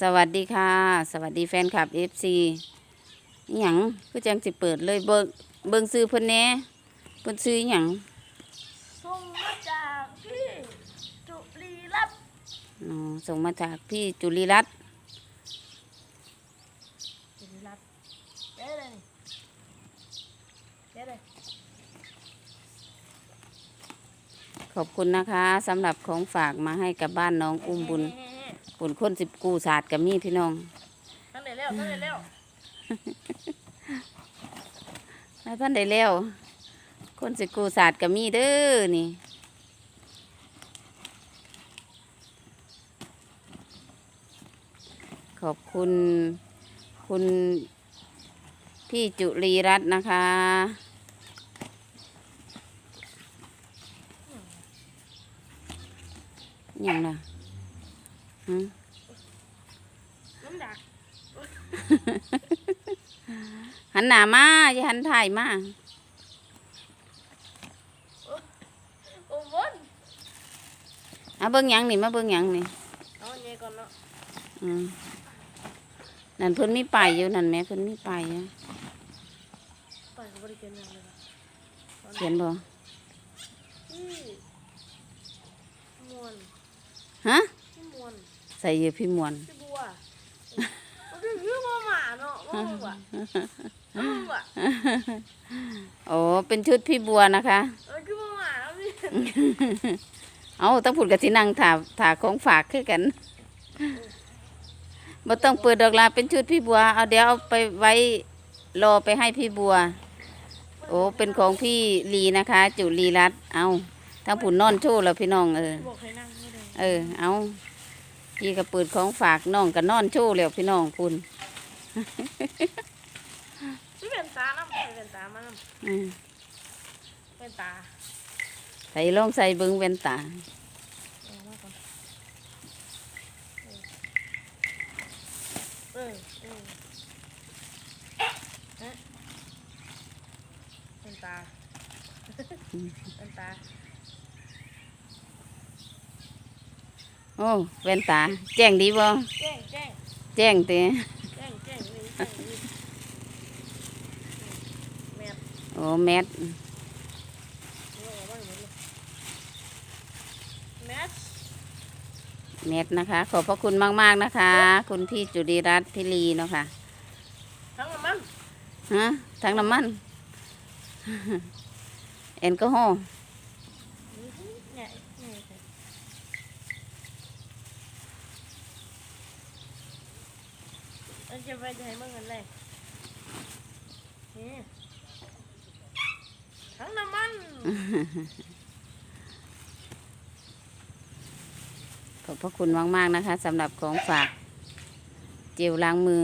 สวัสดีค่ะ สวัสดีแฟนคลับ FC อหยังคือจังสิเปิดเลยเบิ่งเบิ่งซื้อเพิ่นแหน่เพิ่นซื้ออหยังส่งมาจากพี่จุลีรัตน์อ๋อส่งมาจากพี่จุลีรัตน์จุลีรัตน์เด้เลยเด้เลยขอบคุณนะคะสำหรับของฝากมาให้กับบ้านน้องอุ้มบุญ บุญคนสิบกูศาสตร์กับมีพี่น้องทั้งเดี๋ยวเร็วทั้งเดี๋ยวเร็วแล้วท่านได้แล้ว คนสิกูศาสตร์กับมีเด้อนี่ขอบคุณคุณพี่จุลีรัตน์นะคะ อย่างน่ะฮะน้ำดัก หันหน้ามาอย่าหันถ่ายมาโอ้บนเอาเบิ่งหยังนี่มาเบิ่งหยังนี่เอาเงี้ยก่อนเนาะอืมนั่นเพิ่นมีป้ายอยู่นั่นแหม่เพิ่นมีป้ายอยู่ไปกับบริการยังเลยนะเขียนบ่พี่มวนฮะ พี่มวนใส่อยู่พี่มวนพี่บัวมันคือคือมาหมาเนาะมาบัวมาบัวโอ้เป็นชุดพี่บัวนะคะเออคือมาหมาแล้วพี่เอาต้องพูดกับที่นั่งถาถาของฝากคือกันบ่ต้องเปิดดอกลาเป็นชุดพี่บัว เอาเดี๋ยวเอาไปไว้รอไปให้พี่บัว โอ้เป็นของพี่ลีนะคะ จุลีรัตน์เอาทั้งผุนนอนโชว์แล้วพี่น้องเออบอกให้นั่งไม่ได้เออ เอา พี่ก็เปิดของฝากน้องก็นอนโชว์แล้วพี่น้องคุณพี่เป็นตาน้ำพี่เป็นตามาน้อืมำเป็นตาใส่ลองใส่เบิ้งแว่นตาเอามาก่อนเออเออเอ๊ะเป็นตาเป็นตา โอ้แว่นตา แจ้งดีบ่แจ้งแจ้งแจ้งเตะแจ้งแจ้งนี่แจ้งนี่แมทโอ้แมทเอาออกมาหมดเลยแมทแมทนะคะ ขอบพระคุณมากๆนะคะ คุณพี่จุดีรัตน์พิลีเนาะค่ะ ทั้งมันฮะทั้งน้ำมันแอลกอฮอล์ เนี่ยเนี่ย เราจะไปไหนบ้างกันเลยนี่ทั้งน้ำมันขอบพระคุณมากๆนะคะสำหรับของฝากเจลล้างมือ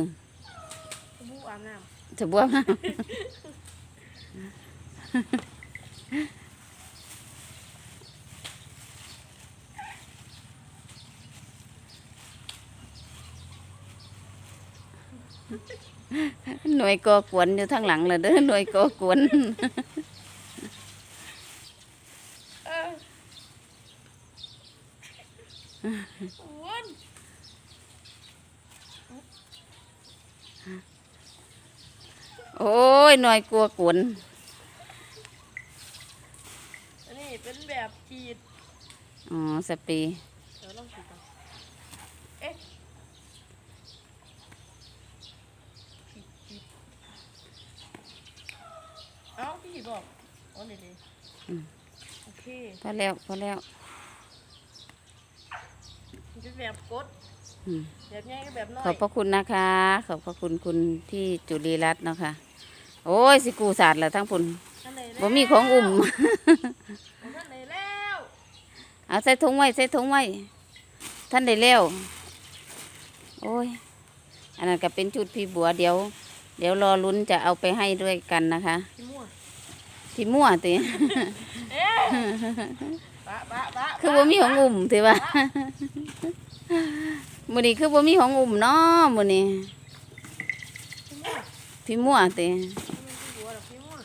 บูอาบน้จะบวม หน่วยก่อกวนอยู่ทางหลังเลยเด้อหน่วยก่อกวนำเอออ้วนโอ้ยหน่วยกลัวกวนอันนี้เป็นแบบฉีดอ๋อสปรี เดี๋ยวลองฉีดก่อนเอ๊ะฉีดฉีดเอ้าพี่บอกอ๋อนี่ดิโอเคพอแล้วพอแล้วมันเป็นแบบกดอืม แบบง่ายก็แบบน้อขอยบพระคุณนะคะ ขอบพระคุณคุณพี่จุลีรัตน์เนาะค่ะ โอ้ย สิกูศาสตร์แล้วทั้งปุ่นท่านไหนแล้วบ่มีของอุ่มท่านไหนแล้วเอาใส่ถุงไว้ใส่ถุงไว้ ท่านได้แล้วโอ้ย อันนั้นก็เป็นชุดพี่บัวเดี๋ยว เดี๋ยวรอลุ้นจะเอาไปให้ด้วยกันนะคะ พี่มั่ว ที่มั่วติเอ๊ะบะบะบะคือบ่มีของอุ่มติว่ามื้อนี้คือบ่มีของอุ่มเนาะมื้อนี้พี่มั่วพี่มั่วติมันพี่บัวหรอกพี่มั่ว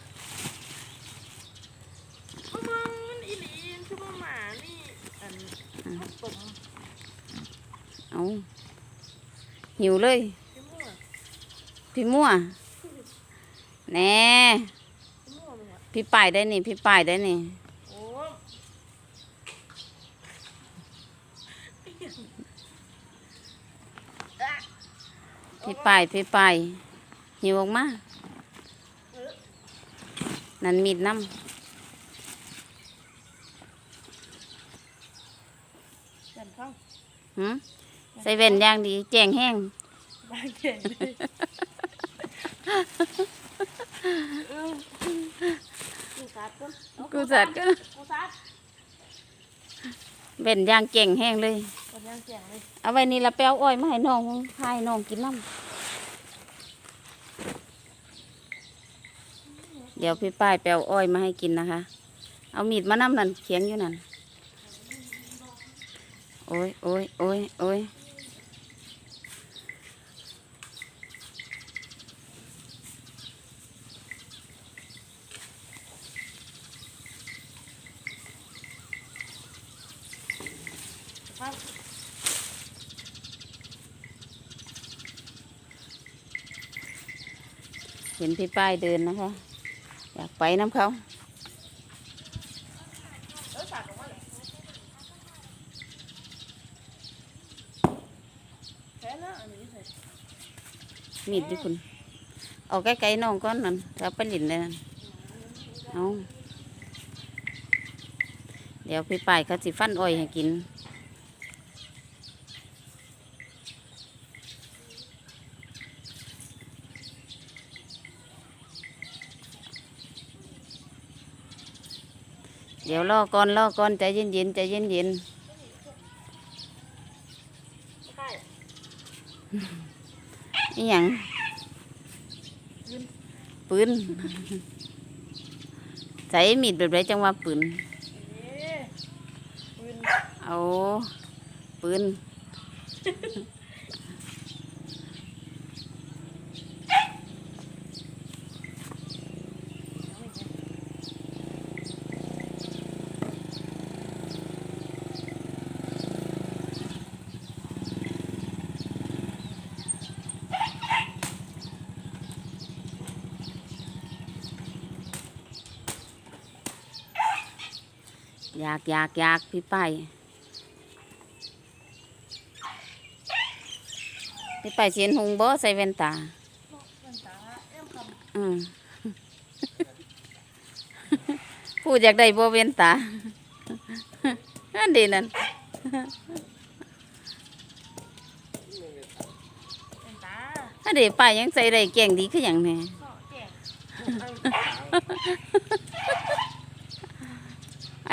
มามังมันอีหลีนคือมาหมานี่อันผสมเอาหิวเลย พี่มั่วพี่มั่วแน่ พี่มั่วมันอะพี่ป้ายได้นี่ พี่ป้ายได้นี่ โอ้อะพี่ป้ายพี่ป้ายหิวออกมา นั่นมีดน้เดินเข้าำหืมใส่เว่นอย่างดี แจงแห้งบ้านเก่งเลยอืมกู สัตว์ก่อนเอากูสัตว์ก็กูสัตว์เว่นอย่างแจงแห้งเลย คนยังเสียงเลยเอาไว้นี่ละแป้วอ้อยมาให้น้องพายน้องกินน้ำเดี๋ยวพี่ป้ายแปลวอ้อยมาให้กินนะคะ เอามีดมาน้ำนั่นเขียนอยู่นั่น โอ้ยโอ้ยโอ้ยโอ้ย ครับเห็นพี่ป้ายเดินนะคะ อยากไปน้ำเขามาเลยแค่นั้นอันนี้เสร็จมีดดิคุณ เอาใกล้ๆน้องก้อนนั่นแล้วไปหลินเลยนั่นเอาเดี๋ยวพี่ป้ายเขาสิฟันอ้อยให้กิน ดี๋ยวรอก่อนรอก่อนใจเย็นๆใจเย็นไม่ใช่ๆนี่หยังปืนใส่มีดแบบไรจังว่าปืนเอ๊ะปืนเอาปืน อยากอยากอยากพี่ไปพี่ไปเสียนหงบ่ใส่แว่นตามันตาเอ็มคำอืมพูดอยากได้บ่เว้นตาอันดีนั่นเป็นตาอันดีป้ายังใส่ได้เก่งดีคืออย่างแนี้ก็แก่ไ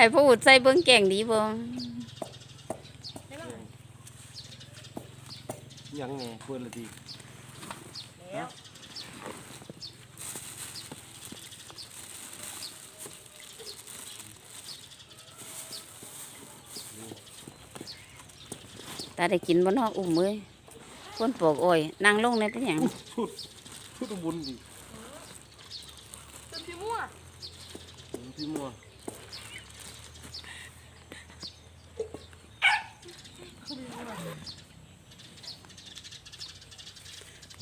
อ้พูดใส่เบิ่งเก่งดีบ่ได้บ้างยังไงเปิดละทีแล้วตาได้กินบ่เนาะอุ้มเอ้ยคนปลูกอ้อยนั่งลงในเป็นหยังชุดชุดบุญดิจนพี่มั่วพี่มัว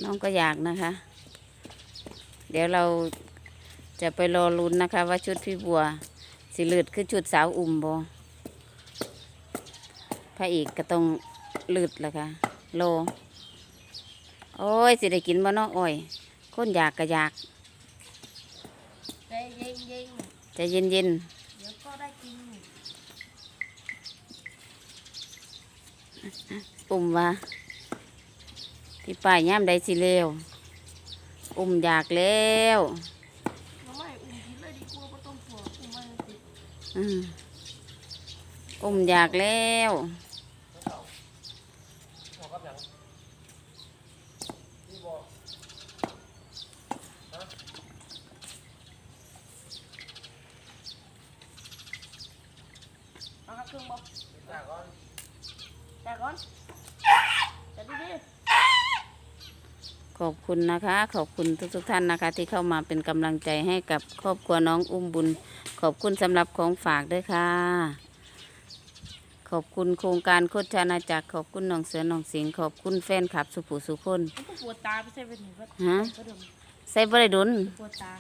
น้องก็อยากนะคะ เดี๋ยวเราจะไปรอลุ้นนะคะ ว่าชุดพี่บัวสิเลือดคือชุดสาวอุ่มบ่พระเอกก็ต้องเลือดละค่ะโล โอ้ยสิได้กินบ่เนาะอ้อยคนอยากก็อยากใจเย็นเย็นใจเย็นเย็นๆเดี๋ยวก็ได้กินๆอุ่มว่า พี่ป้ายย่ามใดสิเลวอุ่มอยากแล้วน้องไม่อุ่นกินเลยดีกว่าไม่ต้องกลัวอุ่นไม่ติดอืมอุ่มอยากแล้วเอาครับเครื่องบอกแต่ก่อนแต่ก่อนแต่ดี ขอบคุณนะคะ ขอบคุณทุกๆท่านนะคะ ที่เข้ามาเป็นกำลังใจให้กับครอบครัวน้องอุ้มบุญ ขอบคุณสำหรับของฝากด้วยค่ะขขอบคุณโครงการโคชานาจักรขอบคุณน้องเสือน้องสิงห์ขอบคุณแฟนคลับสุภูสุคนมันก็ปวดตาไม่ใช่เป็นหนูก็ฮะก็ดมใส่บริดุลปวดตา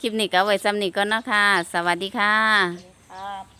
คลิปนี้ก็เอาไว้ซ้ำนี้ก่อนเนาะคะ สวัสดีค่ะ ครับ